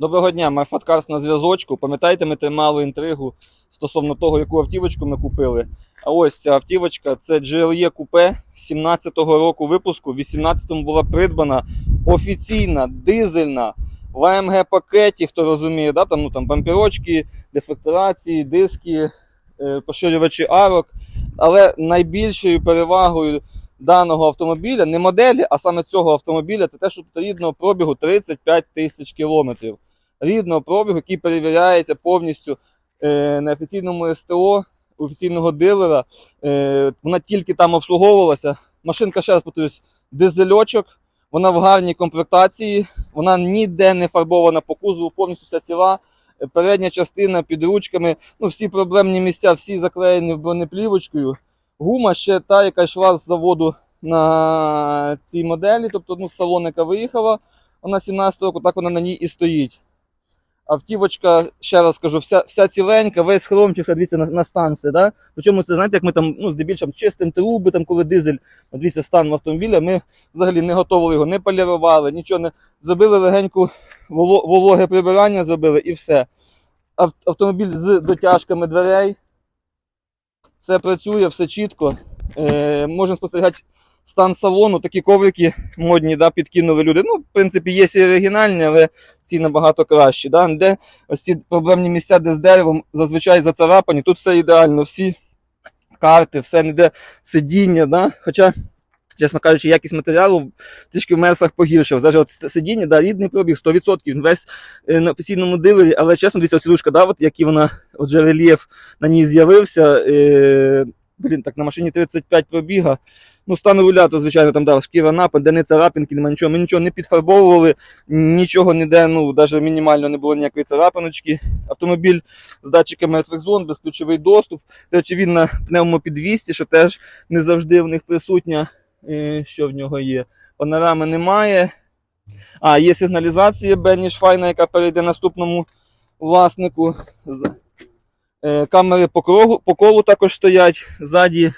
Доброго дня, Марфаткарс на зв'язочку. Пам'ятаєте, ми тримали інтригу стосовно того, яку автівочку ми купили. А ось ця автівочка це GLE Coupe 17-го року випуску. В 18-му була придбана офіційна дизельна в AMG пакеті, хто розуміє, да? там, ну, там бамперочки, дефекторації, диски, е, поширювачі арок. Але найбільшою перевагою даного автомобіля, не моделі, а саме цього автомобіля, це те, що тут рідного пробігу 35 тисяч кілометрів. Рідного пробігу, який перевіряється повністю е, на офіційному СТО офіційного дилера. Е, вона тільки там обслуговувалася. Машинка, ще раз повторюсь, дизельочок, вона в гарній комплектації, вона ніде не фарбована по кузову, повністю вся ціла. Е, Передня частина під ручками, ну всі проблемні місця, всі заклеєні бронеплівочкою. Гума ще та, яка йшла з заводу на цій моделі, тобто ну, з салоника виїхала, вона 17 року, так вона на ній і стоїть. Автівочка, ще раз кажу, вся, вся ціленька, весь хромчик, все, дивіться, на, на станції. Да? Причому це, знаєте, як ми там, ну, здебільшого чистим труби, там, коли дизель, дивіться, стан автомобіля, ми взагалі не готували його, не полірували, нічого не зробили легеньку вологе прибирання, зробили і все. Ав- Автомобіль з дотяжками дверей. Все працює, все чітко. Е, можна спостерігати стан салону, такі коврики модні, да, підкинули люди. Ну, в принципі, є і оригінальні, але ці набагато кращі. Да? Де ось ці проблемні місця, де з деревом зазвичай зацарапані, тут все ідеально, всі карти, все ніде сидіння. Да? Хоча, чесно кажучи, якість матеріалу трішки в мерсах погіршив. Навіть от сидіння, да, рідний пробіг 100%, він весь е, на офіційному дилері, але чесно, дивіться, ручка, да, от, який вона, отже, рельєф на ній з'явився. Е, блін, так на машині 35 пробіга. Ну, руля, то, звичайно, там да, шкіра напад, де не царапинки, нема нічого. Ми нічого не підфарбовували, нічого ніде, ну, навіть мінімально не було ніякої царапиночки. Автомобіль з датчиками зон, безключовий доступ. До речі, він на пневмопідвісті, що теж не завжди в них присутня. Е, Що в нього є? Панорами немає. А, є сигналізація Беніш Файна, яка перейде наступному власнику. З- е, Камери по, кругу, по колу також стоять. Ззаді,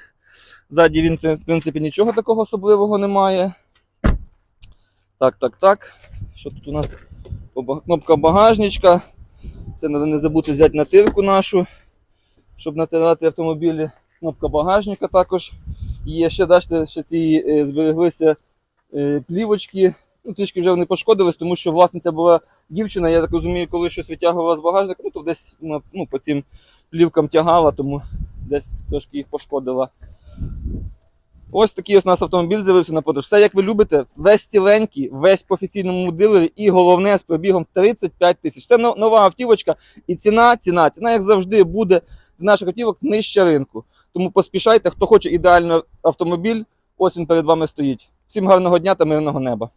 ззаді він, в принципі, нічого такого особливого немає. Так, так, так. Що тут у нас? Кнопка багажничка. Це треба не забути взяти натирку нашу, щоб натирати автомобілі. Кнопка багажника також є. Ще бачите, що ці е, збереглися е, плівочки. Ну, трішки вже вони пошкодились, тому що власниця була дівчина. Я так розумію, коли щось витягувала з багажника, ну то десь ну, по цим плівкам тягала, тому десь трошки їх пошкодила. Ось такий ось у нас автомобіль з'явився на продаж. Все як ви любите, весь ціленький, весь по офіційному дилері і головне з пробігом 35 тисяч. Це нова автівочка і ціна, ціна, ціна, як завжди, буде з наших автівок нижче ринку. Тому поспішайте, хто хоче ідеальний автомобіль, ось він перед вами стоїть. Всім гарного дня та мирного неба.